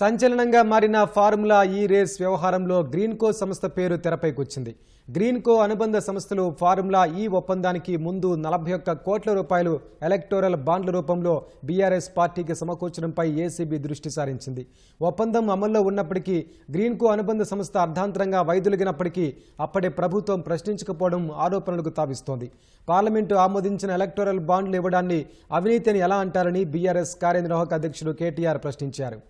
సంచలనంగా మారిన ఫార్ములా ఈ రేస్ వ్యవహారంలో గ్రీన్కో సంస్థ పేరు తెరపైకొచ్చింది గ్రీన్కో అనుబంధ సంస్థలు ఫార్ములా ఈ ఒప్పందానికి ముందు నలభై ఒక్క కోట్ల రూపాయలు ఎలక్టోరల్ బాండ్ల రూపంలో బీఆర్ఎస్ పార్టీకి సమకూర్చడంపై ఏసీబీ దృష్టి సారించింది. ఒప్పందం అమల్లో ఉన్నప్పటికీ గ్రీన్కో అనుబంధ సంస్థ అర్ధాంతరంగా వైదొలిగినప్పటికీ అప్పటి ప్రభుత్వం ప్రశ్నించకపోవడం ఆరోపణలకు తావిస్తోంది. పార్లమెంటు ఆమోదించిన ఎలక్టోరల్ బాండ్లు ఇవ్వడాన్ని అవినీతి అని ఎలా అంటారని బీఆర్ఎస్ కార్యనిర్వాహక అధ్యక్షుడు కేటీఆర్ ప్రశ్నించారు.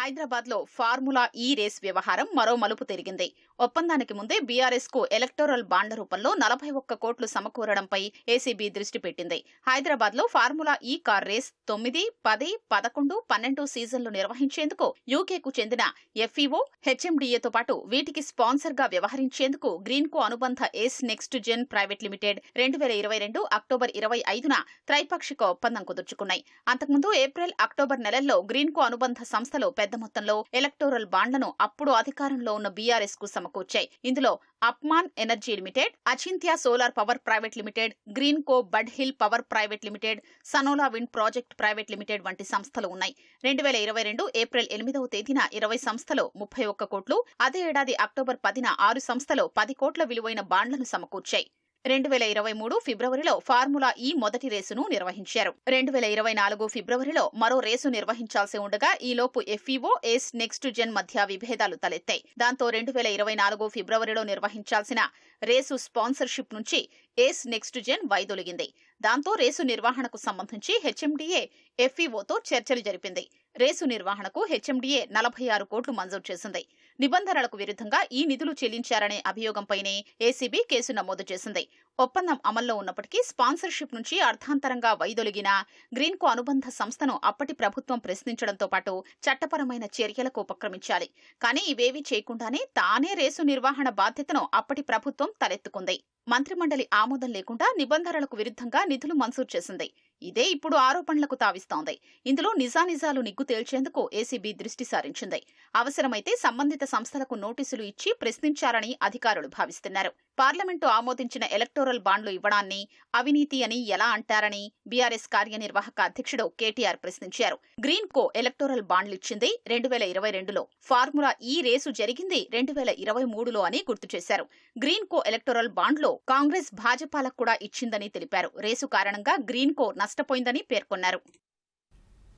హైదరాబాద్లో ఫార్ములా ఈ రేస్ వ్యవహారం మరో మలుపు తిరిగింది. ఒప్పందానికి ముందే బీఆర్ఎస్కు ఎలక్టోరల్ బాండ్ల రూపంలో నలభై ఒక్క కోట్లు సమకూరడంపై ఏసీబీ దృష్టి పెట్టింది. హైదరాబాద్లో ఫార్ములా ఈ కార్ రేస్ తొమ్మిది పది పదకొండు పన్నెండు సీజన్లు నిర్వహించేందుకు యూకేకు చెందిన ఎఫ్ఈఓ హెచ్ఎండిఏతో పాటు వీటికి స్పాన్సర్గా వ్యవహరించేందుకు గ్రీన్కు అనుబంధ Ace Next Gen private limited రెండు వేల ఇరవై రెండు అక్టోబర్ ఇరవై ఐదున త్రైపాక్షిక ఒప్పందం కుదుర్చుకున్నాయి. అంతకుముందు ఏప్రిల్ అక్టోబర్ నెలల్లో గ్రీన్కు అనుబంధ సంస్థలు పెద్ద మొత్తంలో ఎలక్టోరల్ బాండ్లను అప్పుడు అధికారంలో ఉన్న బీఆర్ఎస్కు సమకూర్చాయి. ఇందులో అప్మాన్ energy limited Achintya solar power private limited green co bud hill power private limited సనోలా wind project private limited వంటి సంస్థలు ఉన్నాయి. రెండు వేల ఇరవై రెండు ఏప్రిల్ ఎనిమిదవ తేదీన ఇరవై సంస్థలు ముప్పై ఒక్క కోట్లు అదే ఏడాది అక్టోబర్ పదిన ఆరు సంస్థలు పది కోట్ల విలువైన బాండ్లను సమకూర్చాయి. రెండు వేల ఇరవై మూడు ఫిబ్రవరిలో ఫార్ములా ఈ మొదటి రేసును నిర్వహించారు. రెండు వేల ఇరవై నాలుగు ఫిబ్రవరిలో మరో రేసు నిర్వహించాల్సి ఉండగా ఈలోపు ఎఫ్ఈఓ ఏస్ నెక్స్ట్ జెన్ మధ్య విభేదాలు తలెత్తాయి. దాంతో రెండు వేల ఇరవై నాలుగు ఫిబ్రవరిలో నిర్వహించాల్సిన రేసు స్పాన్సర్షిప్ నుంచి ఏస్ నెక్స్ట్ జెన్ వైదొలిగింది. దాంతో రేసు నిర్వహణకు సంబంధించి హెచ్ఎండిఏ ఎఫ్ఈఓతో చర్చలు జరిపింది. రేసు నిర్వహణకు హెచ్ఎండిఏ నలభై ఆరు కోట్లు మంజూరు చేసింది. నిబంధనలకు విరుద్ధంగా ఈ నిధులు చెల్లించారనే అభియోగంపైనే ఏసీబీ కేసు నమోదు చేసింది. ఒప్పందం అమల్లో ఉన్నప్పటికీ స్పాన్సర్షిప్ నుంచి అర్థాంతరంగా వైదొలిగిన గ్రీన్కో అనుబంధ సంస్థను అప్పటి ప్రభుత్వం ప్రశ్నించడంతో పాటు చట్టపరమైన చర్యలకు ఉపక్రమించాలి. కానీ ఇవేవీ చేయకుండానే తానే రేసు నిర్వహణ బాధ్యతను అప్పటి ప్రభుత్వం తలెత్తుకుంది. మంత్రిమండలి ఆమోదం లేకుండా నిబంధనలకు విరుద్ధంగా నిధులు మంజూరు చేసింది. ఇదే ఇప్పుడు ఆరోపణలకు తావిస్తోంది. ఇందులో నిజానిజాలు నిగ్గు తేల్చేందుకు ఏసీబీ దృష్టి సారించింది. అవసరమైతే సంబంధిత సంస్థలకు నోటీసులు ఇచ్చి ప్రశ్నించారని అధికారులు భావిస్తున్నారు. పార్లమెంటు ఆమోదించిన ఎలక్టోరల్ బాండ్లు ఇవ్వడాన్ని అవినీతి అని ఎలా అంటారని బీఆర్ఎస్ కార్యనిర్వాహక అధ్యక్షుడు కేటీఆర్ ప్రశ్నించారు. గ్రీన్ కో ఎలక్టోరల్ బాండ్లు ఇచ్చింది రెండు వేల ఇరవై రెండులో. ఫార్ములా ఈ రేసు జరిగింది రెండు వేల ఇరవై మూడులో అని గుర్తు చేశారు. గ్రీన్ కో ఎలక్టోరల్ బాండ్లో కాంగ్రెస్ భాజపాలకు కూడా ఇచ్చిందని తెలిపారు. రేసు కారణంగా గ్రీన్ కో నష్టపోయిందని పేర్కొన్నారు.